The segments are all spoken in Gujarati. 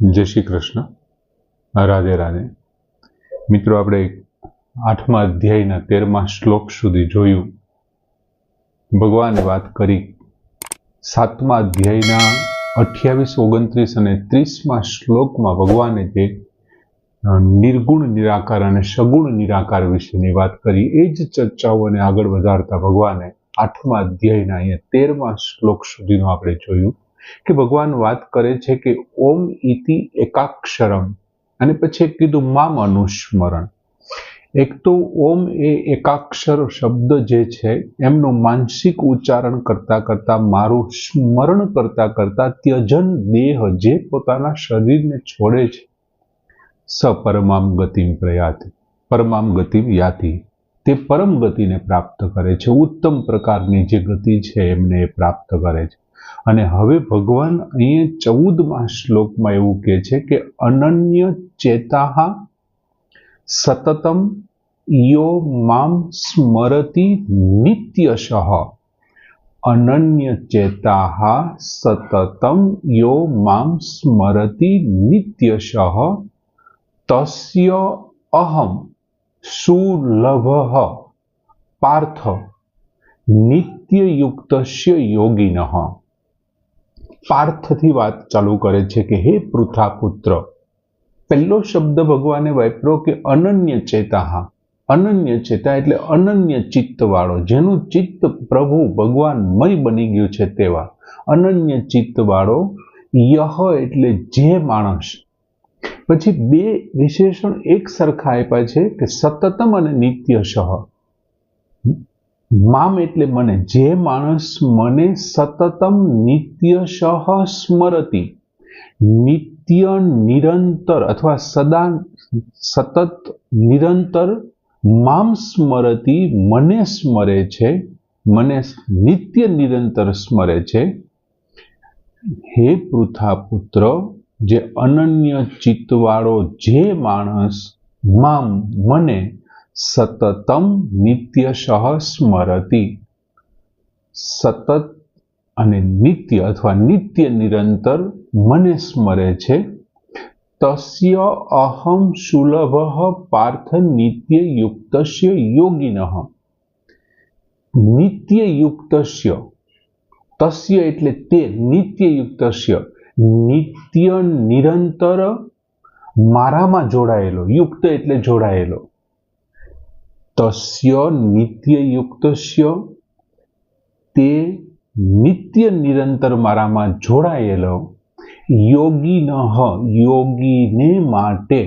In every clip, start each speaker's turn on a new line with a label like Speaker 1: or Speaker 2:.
Speaker 1: જય શ્રી કૃષ્ણ. રાધે રાધે. મિત્રો, આપણે આઠમા અધ્યાયના તેરમા શ્લોક સુધી જોયું. ભગવાને વાત કરી સાતમા અધ્યાયના અઠ્યાવીસ, ઓગણત્રીસ અને ત્રીસમા શ્લોકમાં ભગવાને જે નિર્ગુણ નિરાકાર અને સગુણ નિરાકાર વિશેની વાત કરી, એ જ ચર્ચાઓને આગળ વધારતા ભગવાને આઠમા અધ્યાયના અહીંયા તેરમા શ્લોક સુધીનું આપણે જોયું. કે ભગવાન વાત કરે છે કે ઓમ ઇતિ એકાક્ષરમ. અને પછી કીધું મામ અનુસ્મરણ એક તો ઓમ એ એકાક્ષર શબ્દ જે છે, એમનું માનસિક ઉચ્ચારણ કરતા કરતા, મારું સ્મરણ કરતા કરતા, ત્યજન દેહ જે પોતાના શરીરને છોડે છે, સ પરમામ ગતિમ પ્રયાતિ, પરમામ ગતિમ યાતિ. તે પરમ ગતિને પ્રાપ્ત કરે છે, ઉત્તમ પ્રકારની જે ગતિ છે, એમને એ પ્રાપ્ત કરે છે. અને હવે ભગવાન અહીંયા ચૌદમા શ્લોકમાં એવું કહે છે કે અનન્ય ચેતાહ સતતમ યો મામ સ્મરતિ નિત્યશઃ. અનન્ય ચેતાહ સતતમ યો મામ સ્મરતિ નિત્યશઃ. તસ્ય અહમ સુલભ. પાર્થ નિત્યયુક્તસ્ય યોગિનઃ. પાર્થથી વાત ચાલુ કરે છે કે, હે પૃથા પુત્ર પહેલો શબ્દ ભગવાને વાપર્યો કે અનન્ય ચેતા અનન્ય ચેતા એટલે અનન્ય ચિત્તવાળો, જેનું ચિત્ત પ્રભુ ભગવાન મય બની ગયું છે તેવા. અનન્ય ચિત્તવાળો યહ એટલે જે માણસ. પછી બે વિશેષણ એક સરખા આપ્યા છે કે, સતતમ અને નિત્યશઃ. મામ એટલે મને. જે માણસ મને સતતમ નિત્યશઃ સ્મરતિ નિત્ય નિરંતર અથવા સદા સતત નિરંતર મામ સ્મરતિ મને સ્મરે છે, મને નિત્ય નિરંતર સ્મરે છે. હે પૃથા પુત્ર જે અનન્ય ચિત્તવાળો જે માણસ મામ મને સતતમ નિત્યશઃ સ્મરતિ સતત અને નિત્ય અથવા નિત્ય નિરંતર મને સ્મરે છે। તસ્ય અહમ સુલભ પાર્થ નિત્ય યુક્તસ્ય યોગિન। નિત્ય યુક્તસ્ય। તસ્ય એટલે તે નિત્ય યુક્તસ્ય। નિત્ય નિરંતર મારામાં જોડાયેલો, યુક્ત એટલે જોડાયેલો। તસ્ય નિત્ય યુક્તસ્ય તે નિત્ય નિરંતર મારામાં જોડાયેલો યોગીનઃ યોગીને માટે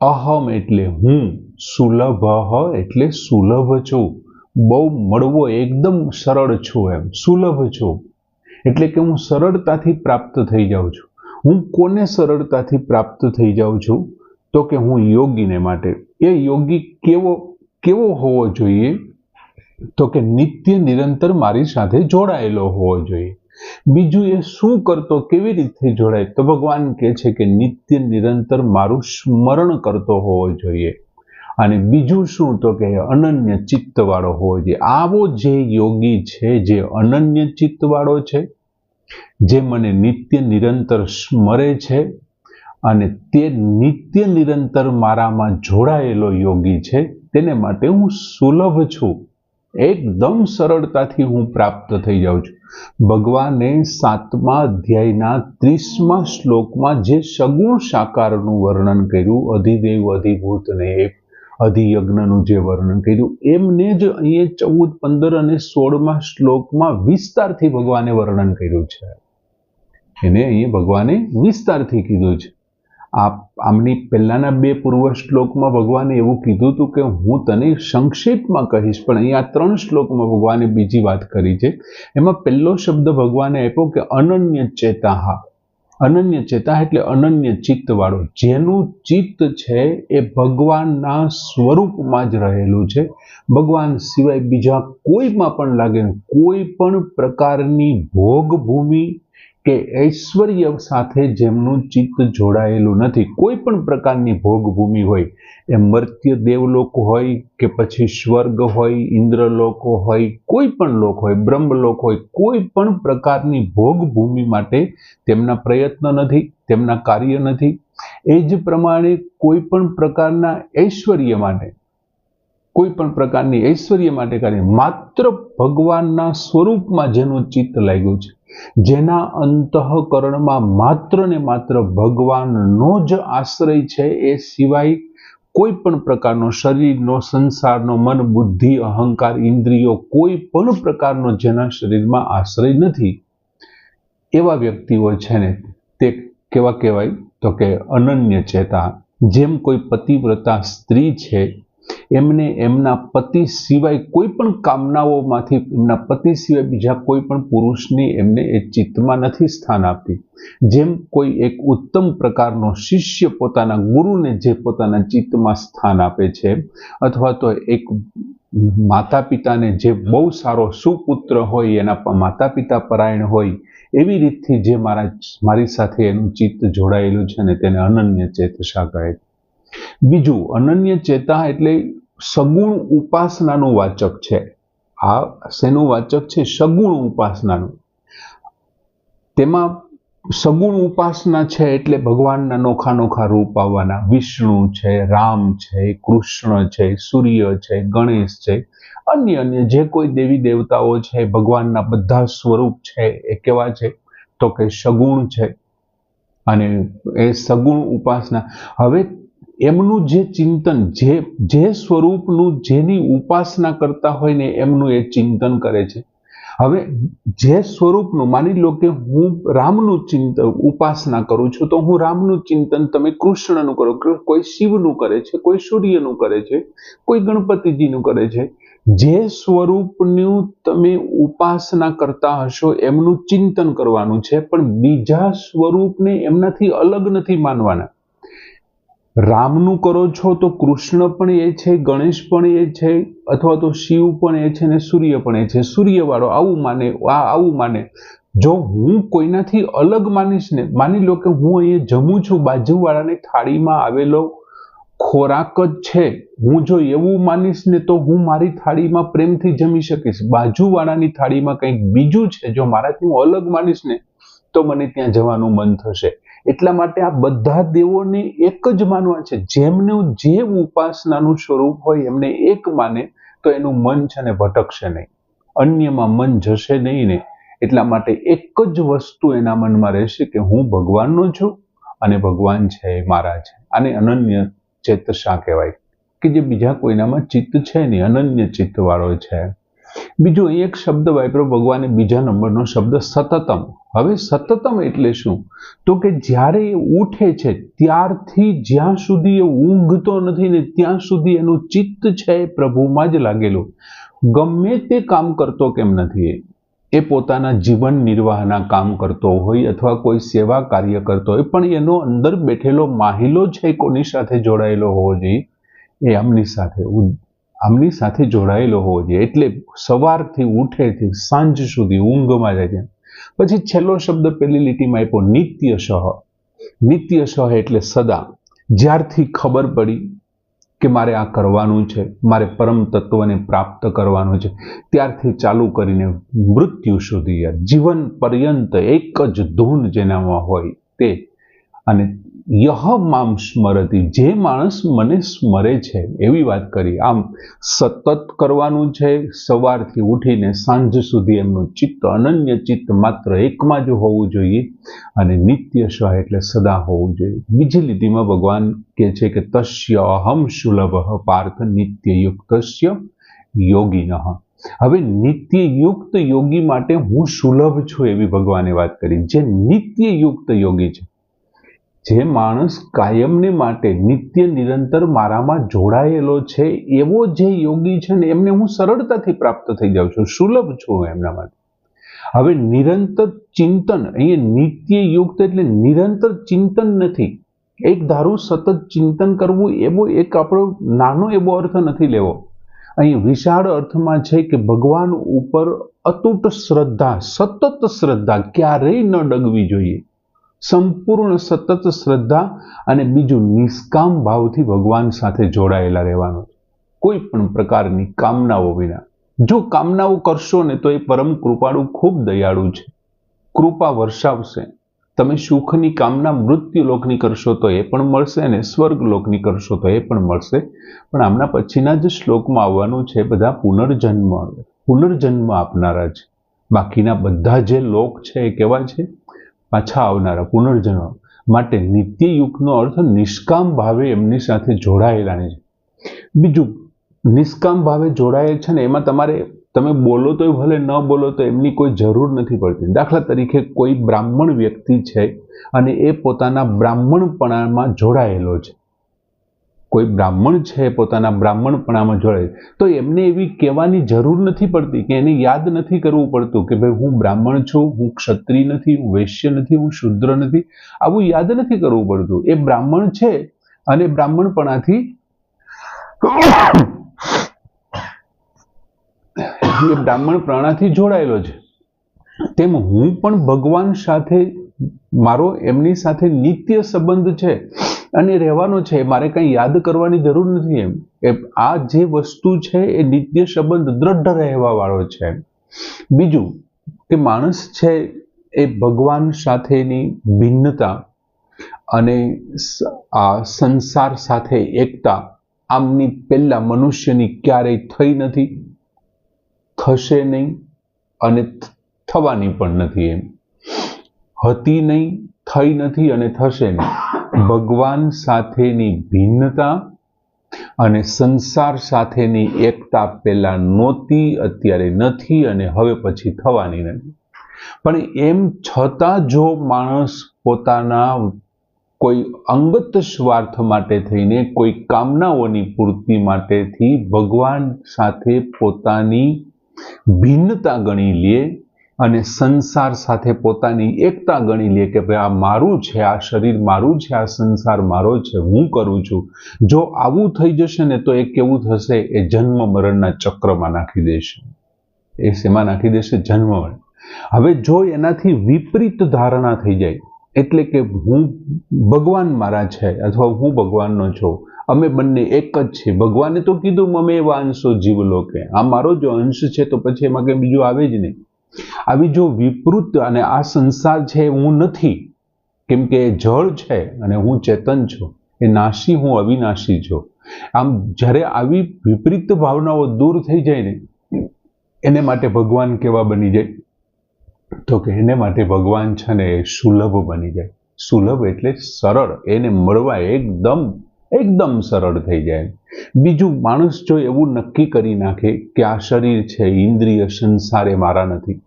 Speaker 1: અહમ એટલે હું સુલભ એટલે સુલભ છું બહુ મળવો એકદમ સરળ છું એમ સુલભ છું એટલે કે હું સરળતાથી પ્રાપ્ત થઈ જાઉં છું હું કોને સરળતાથી પ્રાપ્ત થઈ જાઉં છું તો કે હું યોગીને માટે એ યોગી કેવો કેવો હોવો જોઈએ? તો કે નિત્ય નિરંતર મારી સાથે જોડાયેલો હોવો જોઈએ. બીજું એ શું કરતો, કેવી રીતે જોડાય? તો ભગવાન કહે છે કે નિત્ય નિરંતર મારું સ્મરણ કરતો હોવો જોઈએ. અને બીજું શું? તો કે અનન્ય ચિત્તવાળો હોવો જોઈએ. આવો જે યોગી છે, જે અનન્ય ચિત્તવાળો છે, જે મને નિત્ય નિરંતર સ્મરે છે અને તે નિત્ય નિરંતર મારામાં જોડાયેલો યોગી છે, તેને માટે હું સુલભ છું. એકદમ સરળતાથી હું પ્રાપ્ત થઈ જાઉં છું. ભગવાને સાતમા અધ્યાયના ત્રીસમા શ્લોકમાં જે સગુણ સાકારનું વર્ણન કર્યું, અધિદેવ, અધિભૂત ને એક અધિયજ્ઞનું જે વર્ણન કર્યું, એમને જ અહીંયા ચૌદ, પંદર અને સોળમા શ્લોકમાં વિસ્તારથી ભગવાને વર્ણન કર્યું છે. એને અહીંયા ભગવાને વિસ્તારથી કીધું છે. આમની પહેલાના બે પૂર્વ શ્લોકમાં ભગવાને એવું કીધું હતું કે હું તને સંક્ષેપમાં કહીશ, પણ અહીંયા ત્રણ શ્લોકમાં ભગવાને બીજી વાત કરી છે. એમાં પહેલો શબ્દ ભગવાને આપ્યો કે અનન્ય ચેતાહા. અનન્ય ચેતા એટલે અનન્ય ચિત્તવાળો, જેનું ચિત્ત છે એ ભગવાનના સ્વરૂપમાં જ રહેલું છે. ભગવાન સિવાય બીજા કોઈમાં પણ લાગે કોઈ પણ પ્રકારની ભોગ ભૂમિ કે ઐશ્વર્ય સાથે જેમનું ચિત્ત જોડાયેલું નથી, કોઈ પણ પ્રકારની ભોગભૂમિ હોય, એ મર્ત્ય દેવલોક હોય કે પછી સ્વર્ગ હોય, ઇન્દ્રલોક હોય, કોઈ પણ લોક હોય, બ્રહ્મલોક હોય, કોઈ પણ પ્રકારની ભોગભૂમિ માટે તેમના પ્રયત્ન નથી, તેમના કાર્ય નથી. એ જ પ્રમાણે કોઈ પણ પ્રકારના ઐશ્વર્ય માટે કોઈ પણ પ્રકારની ઐશ્વર્ય માટે કાર્ય. માત્ર ભગવાનના સ્વરૂપમાં જેનું ચિત્ત લાગ્યું છે. જેના અંતઃકરણમાં માત્ર ને માત્ર ભગવાનનો જ આશ્રય છે એ સિવાય કોઈ પણ પ્રકારનો શરીરનો, સંસારનો મન, બુદ્ધિ, અહંકાર, ઇન્દ્રિયો કોઈ પણ પ્રકારનો જેના શરીરમાં આશ્રય નથી. એવા વ્યક્તિઓ છે ને તે કેવા કહેવાય? તો કે અનન્ય ચેતા. જેમ કોઈ પતિવ્રતા સ્ત્રી છે એમને એમના પતિ સિવાય કોઈ પણ કામનાઓમાંથી, એમના પતિ સિવાય બીજા કોઈ પણ પુરુષની એમને એ ચિત્તમાં નથી સ્થાન આપતી. જેમ કોઈ એક ઉત્તમ પ્રકારનો શિષ્ય પોતાના ગુરુને જે પોતાના ચિત્તમાં સ્થાન આપે છે, અથવા તો એક માતા પિતાને જે બહુ સારો સુપુત્ર હોય, એના માતા પિતા પરાયણ હોય, એવી રીતથી જે મારા, મારી સાથે એનું ચિત્ત જોડાયેલું છે ને તેને અનન્ય ચેતસા કહે બીજું, અનન્ય ચેતા એટલે સગુણ ઉપાસનાનું વાચક છે. આ શેનું વાચક છે? સગુણ ઉપાસનાનું. તેમાં સગુણ ઉપાસના છે એટલે ભગવાનના નોખા નોખા રૂપ આવવાના. વિષ્ણુ છે, રામ છે, કૃષ્ણ છે, સૂર્ય છે, ગણેશ છે. અન્ય અન્ય જે કોઈ દેવી દેવતાઓ છે, ભગવાનના બધા સ્વરૂપ છે એ કેવા છે? તો કે સગુણ છે. અને એ સગુણ ઉપાસના. હવે એમનું જે ચિંતન, જે જે સ્વરૂપનું જેની ઉપાસના કરતા હોય ને એમનું એ ચિંતન કરે છે. હવે જે સ્વરૂપનું, માની લો કે હું રામનું ચિંતન ઉપાસના કરું છું, તો હું રામનું ચિંતન તમે કૃષ્ણનું કરો કોઈ શિવનું કરે છે, કોઈ સૂર્યનું કરે છે, કોઈ ગણપતિજીનું કરે છે. જે સ્વરૂપનું તમે ઉપાસના કરતા હશો, એમનું ચિંતન કરવાનું છે, પણ બીજા સ્વરૂપને એમનાથી અલગ નથી માનવાના. રામનું કરો છો તો કૃષ્ણ પણ એ છે, ગણેશ પણ એ છે, અથવા તો શિવ પણ એ છે ને સૂર્ય પણ એ છે. સૂર્યવાળો આવું માને, આ આવું માને. જો હું કોઈનાથી અલગ માનીશ ને, માની લો કે હું અહીંયા જમું છું, બાજુવાળાની થાળીમાં આવેલો ખોરાક જ છે. હું જો એવું માનીશ ને તો હું મારી થાળીમાં પ્રેમથી જમી શકીશ. બાજુવાળાની થાળીમાં કંઈક બીજું છે, જો મારાથી હું અલગ માનીશ ને, તો મને ત્યાં જવાનું મન થશે. એટલા માટે આ બધા દેવોને એક જ માનવા છે. જેમનું જે ઉપાસનાનું સ્વરૂપ હોય, એમને એક માને, તો એનું મન છે ને ભટકશે નહીં. અન્યમાં મન જશે નહીં ને. એટલા માટે એક જ વસ્તુ એના મનમાં રહેશે કે હું ભગવાનનો છું અને ભગવાન છે એ મારા છે. આને અનન્ય ચેતસા કહેવાય? કે જે બીજા કોઈનામાં ચિત્ત છે નહીં, અનન્ય ચિત્ત વાળો છે. બીજો એક શબ્દ વાપરો ભગવાને બીજા નંબરનો શબ્દ સતતમ. હવે સતતમ એટલે શું? તો કે જ્યારે એ ઉઠે છે, ત્યારથી જ્યાં સુધી એ ઊંઘતો નથી ને ત્યાં સુધી એનું ચિત્ત છે એ પ્રભુમાં જ લાગેલું. ગમે તે કામ કરતો કેમ નથી એ? પોતાના જીવન નિર્વાહના કામ કરતો હોય અથવા કોઈ સેવા કાર્ય કરતો હોય, પણ એનો અંદર બેઠેલો માહિલો છે કોની સાથે જોડાયેલો હોવો જોઈએ? એ આમની સાથે આમની સાથે જોડાયેલો હોવો જોઈએ. એટલે સવારથી ઉઠેથી સાંજ સુધી ઊંઘમાં જાય છે. પછી છેલ્લો શબ્દ પેલી લીટીમાં આપ્યો, નિત્ય સહ. નિત્ય સહ એટલે સદા. જ્યારથી ખબર પડી કે મારે આ કરવાનું છે, મારે પરમ તત્વને પ્રાપ્ત કરવાનું છે, ત્યારથી ચાલુ કરીને મૃત્યુ સુધી જીવન પર્યંત એક જ ધૂન જેનામાં હોય તે. અને યહ મામ સ્મરતી. જે માણસ મને સ્મરે છે, એવી વાત કરી. આમ સતત કરવાનું છે, સવારથી ઉઠીને સાંજ સુધી એમનું ચિત્ત અનન્ય ચિત્ત માત્ર એકમાં જ હોવું જોઈએ અને નિત્ય સ્વ એટલે સદા હોવું જોઈએ. બીજી લીટીમાં ભગવાન કહે છે કે તસ્ય અહમ સુલભ પાર્થ નિત્ય યુક્તસ્ય યોગિન. હવે નિત્ય યુક્ત યોગી માટે હું સુલભ છું એવી ભગવાને વાત કરી. જે નિત્ય યુક્ત યોગી છે જે માણસ કાયમને માટે નિત્ય નિરંતર મારામાં જોડાયેલો છે, એવો જે યોગી છે ને, એમને હું સરળતાથી પ્રાપ્ત થઈ જાઉં છું, સુલભ છું એમના માટે. હવે નિરંતર ચિંતન, અહીંયા નિત્ય યુક્ત એટલે નિરંતર ચિંતન નથી. એક ધારું સતત ચિંતન કરવું, એવો એક આપણો નાનો એવો અર્થ નથી લેવો. અહીં વિશાળ અર્થમાં છે કે ભગવાન ઉપર અતૂટ શ્રદ્ધા, સતત શ્રદ્ધા ક્યારેય ન ડગવી જોઈએ. સંપૂર્ણ સતત શ્રદ્ધા અને બીજું નિષ્કામ ભાવથી ભગવાન સાથે જોડાયેલા રહેવાનું. કોઈ પણ પ્રકારની કામનાઓ વિના. જો કામનાઓ કરશો ને તો એ પરમ કૃપાળુ ખૂબ દયાળુ છે. કૃપા વર્ષાવશે. તમે સુખની કામના મૃત્યુ લોકની કરશો તો એ પણ મળશે અને સ્વર્ગ લોકની કરશો તો એ પણ મળશે. પણ આમના પછીના જ શ્લોકમાં આવવાનું છે, બધા પુનર્જન્મ પુનર્જન્મ આપનારા છે બાકીના બધા જે લોક છે એ કેવા છે? પાછા આવનારા પુનર્જન્મ માટે નિત્ય યુગનો અર્થ નિષ્કામ ભાવે એમની સાથે જોડાયેલા છે. બીજું, નિષ્કામ ભાવે જોડાયેલ છે ને, એમાં તમારે, તમે બોલો તો ભલે, ન બોલો તો એમની કોઈ જરૂર નથી પડતી. દાખલા તરીકે કોઈ બ્રાહ્મણ વ્યક્તિ છે અને એ પોતાના બ્રાહ્મણપણામાં જોડાયેલો છે. કોઈ બ્રાહ્મણ છે પોતાના બ્રાહ્મણપણામાં જોડે, તો એમને એવી કહેવાની જરૂર નથી પડતી કે એને યાદ નથી કરવું પડતું કે ભાઈ હું બ્રાહ્મણ છું, હું ક્ષત્રિય નથી, હું વૈશ્ય નથી, હું શુદ્ર નથી. આવું યાદ નથી કરવું પડતું. એ બ્રાહ્મણ છે અને બ્રાહ્મણપણાથી એ બ્રાહ્મણ જોડાયેલો છે. તેમ હું પણ ભગવાન સાથે, મારો એમની સાથે નિત્ય સંબંધ છે. અને રહેવાનો છે, મારે કંઈ યાદ કરવાની જરૂર નથી એમ. એ આ જે વસ્તુ છે, એ નિત્ય સંબંધ દ્રઢ રહેવાવાળો છે. બીજું, કે માણસ છે, એ ભગવાન સાથેની ભિન્નતા અને આ સંસાર સાથે એકતા આમની પહેલા મનુષ્યની ક્યારેય થઈ નથી, થશે નહીં અને થવાની પણ નથી એમ. હતી નહીં, થઈ નથી અને થશે નહીં. ભગવાન સાથેની ભિન્નતા અને સંસાર સાથેની એકતા પહેલા નહોતી, અત્યારે નથી અને હવે પછી થવાની નથી. પણ એમ છતાં જો માણસ પોતાના કોઈ અંગત સ્વાર્થ માટે થઈને, કોઈ કામનાઓની પૂર્તિ માટેથી ભગવાન સાથે પોતાની ભિન્નતા ગણી લે અને સંસાર સાથે પોતાની એકતા ગણી લે કે ભાઈ આ મારું છે, આ શરીર મારું છે, આ સંસાર મારો છે, હું કરું છું. જો આવું થઈ જશે ને તો એ કેવું થશે? એ જન્મ મરણના ચક્રમાં નાખી દેશે. એ શેમાં નાખી દેશે? જન્મ હવે જો એનાથી વિપરીત ધારણા થઈ જાય, એટલે કે હું ભગવાન મારા છે અથવા હું ભગવાનનો છું, અમે બંને એક જ છીએ. ભગવાને તો કીધું અમે એવા અંશો જીવ લોકે આ મારો જો અંશ છે તો પછી એમાં કંઈ બીજું આવે જ નહીં. આવી જો વિપૃત અને આ સંસાર છે હું નથી, કેમ કે જળ છે અને હું ચેતન છું, એ નાશી હું, અવિનાશી છું. આમ જ્યારે આવી વિપરીત ભાવનાઓ દૂર થઈ જાય ને, એને માટે ભગવાન કેવા બની જાય? તો કે એને માટે ભગવાન છે ને એ સુલભ બની જાય. સુલભ એટલે સરળ, એને મળવા એકદમ એકદમ સરળ થઈ જાય. બીજું, માણસ જો એવું નક્કી કરી નાખે કે આ શરીર છે, ઇન્દ્રિય સંસારે મારા નથી,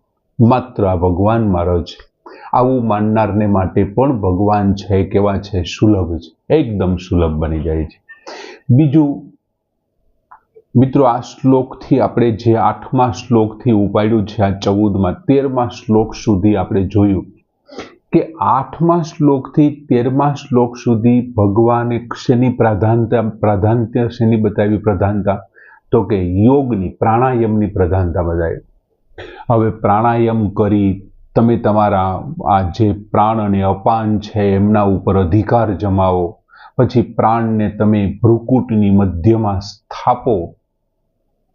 Speaker 1: માત્ર આ ભગવાન મારો છે આવું માનનારને માટે પણ ભગવાન છે કેવા છે? સુલભ છે. એકદમ સુલભ બની જાય છે. બીજું, મિત્રો, આ શ્લોકથી આપણે જે આઠમા શ્લોકથી ઉપાડ્યું છે, આ ચૌદમાં, તેરમા શ્લોક સુધી આપણે જોયું. કે આઠમા શ્લોકથી તેરમા શ્લોક સુધી ભગવાને શેની પ્રાધાનતા પ્રાધાન્ય શેની બતાવી? પ્રધાનતા. તો કે યોગની, પ્રાણાયામની પ્રધાનતા બતાવી. હવે પ્રાણાયામ કરી તમે તમારા આ જે પ્રાણ અને અપાન છે એમના ઉપર અધિકાર જમાવો. પછી પ્રાણને તમે ભ્રુકુટની મધ્યમાં સ્થાપો.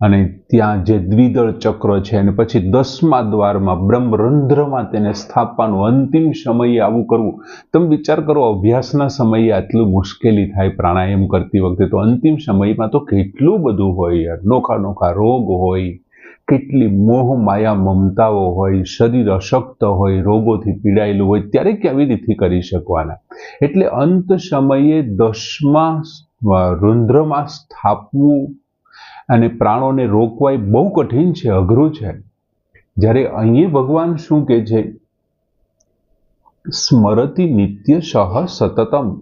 Speaker 1: અને ત્યાં જે દ્વિદળ ચક્ર છે અને પછી દસમા દ્વારમાં બ્રહ્મરંધ્રમાં તેને સ્થાપવાનું અંતિમ સમયે આવું કરવું. તમે વિચાર કરો, અભ્યાસના સમયે આટલું મુશ્કેલી થાય, પ્રાણાયામ કરતી વખતે તો અંતિમ સમયમાં તો કેટલું બધું હોય યાર. નોખા નોખા રોગ હોય, કેટલી મોહ માયા મમતાઓ હોય, શરીર અશક્ત હોય, રોગોથી પીડાયેલું હોય, ત્યારે કેવી રીતે કરી શકવાના? એટલે અંત સમયે દસમા રુદ્રમાં સ્થાપવું અને પ્રાણોને રોકવા એ બહુ કઠિન છે, અઘરું છે. જ્યારે અહીંયા ભગવાન શું કહે છે? સ્મરતિ નિત્ય સહ સતતમ.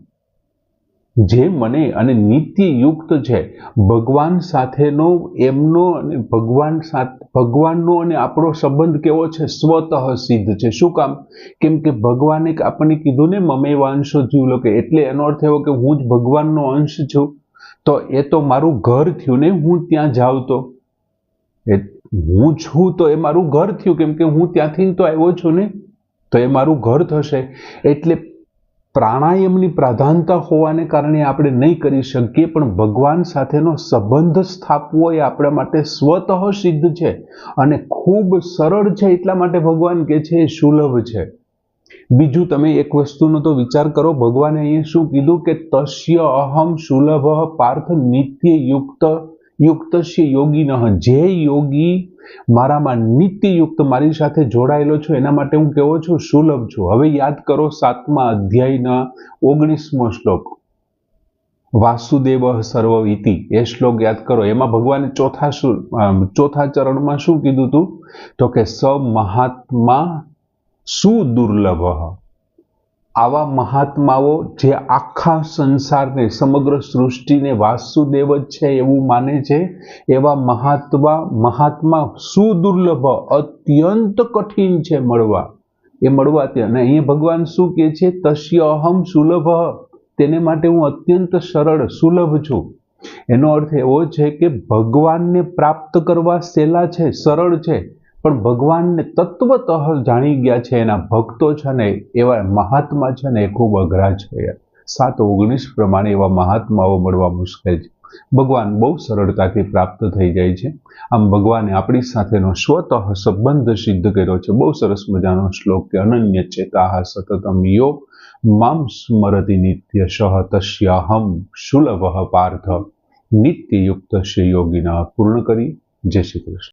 Speaker 1: જે મને અને નિત્ય યુક્ત છે, ભગવાન સાથેનો, એમનો અને ભગવાન સાથે, ભગવાનનો અને આપણો સંબંધ કેવો છે? સ્વતઃ સિદ્ધ છે. શું કામ? કેમ કે ભગવાને આપણને કીધું ને મમે વાંશો જીવ કે એટલે એનો અર્થ એવો કે હું જ ભગવાનનો અંશ છું. તો એ તો મારું ઘર થયું ને હું ત્યાં જાઉં તો. એ હું છું તો એ મારું ઘર થયું, કેમ કે હું ત્યાંથી તો આવ્યો છું ને. તો એ મારું ઘર થશે. એટલે પ્રાણાયામની પ્રાધાનતા હોવાને કારણે આપણે નહીં કરી શકીએ, પણ ભગવાન સાથેનો સંબંધ સ્થાપવો એ આપણા માટે સ્વતઃ સિદ્ધ છે. અને ખૂબ સરળ છે એટલા માટે ભગવાન કે છે એ સુલભ છે. બીજું તમે એક વસ્તુનો તો વિચાર કરો, ભગવાને અહીંયા શું કીધું કે તસ્ય અહમ સુલભ પાર્થ નિત્ય યુક્ત, યુક્તસ્ય યોગી જે યોગી મારામાં નિત્યયુક્ત મારી સાથે જોડાયેલો છું, એના માટે હું કેવો છું? સુલભ છું. હવે યાદ કરો સાતમા અધ્યાયના ઓગણીસમો શ્લોક. વાસુદેવ સર્વવિતિ. એ શ્લોક યાદ કરો. એમાં ભગવાને ચોથા ચોથા ચરણમાં શું કીધું હતું તો કે સ મહાત્મા સુદુર્લભ. આવા મહાત્માઓ જે આખા સંસારને, સમગ્ર સૃષ્ટિને વાસુદેવ જ છે એવું માને છે, એવા મહાત્મા મહાત્મા સુદુર્લભ, અત્યંત કઠિન છે મળવા. એ મળવા ત્યાં. અને અહીંયા ભગવાન શું કહે છે? તસ્ય અહમ સુલભ. તેને માટે હું અત્યંત સરળ, સુલભ છું. એનો અર્થ એવો છે કે ભગવાનને પ્રાપ્ત કરવા સહેલા છે, સરળ છે. પણ ભગવાનને તત્વતઃ જાણી ગયા છે, એના ભક્તો છે ને, એવા મહાત્મા છે ને, એ ખૂબ અઘરા છે સાત ઓગણીસ પ્રમાણે એવા મહાત્માઓ મળવા મુશ્કેલ છે. ભગવાન બહુ સરળતાથી પ્રાપ્ત થઈ જાય છે. આમ ભગવાને આપણી સાથેનો સ્વતઃ સંબંધ સિદ્ધ કર્યો છે. બહુ સરસ મજાનો શ્લોક કે, અનન્ય ચેતાહ સતતમ યોગ મામ સ્મરતિ નિત્ય સહ તસ્યાહમ સુલભ પાર્થ. નિત્યયુક્ત યોગીના પૂર્ણ કરી. જય શ્રી કૃષ્ણ.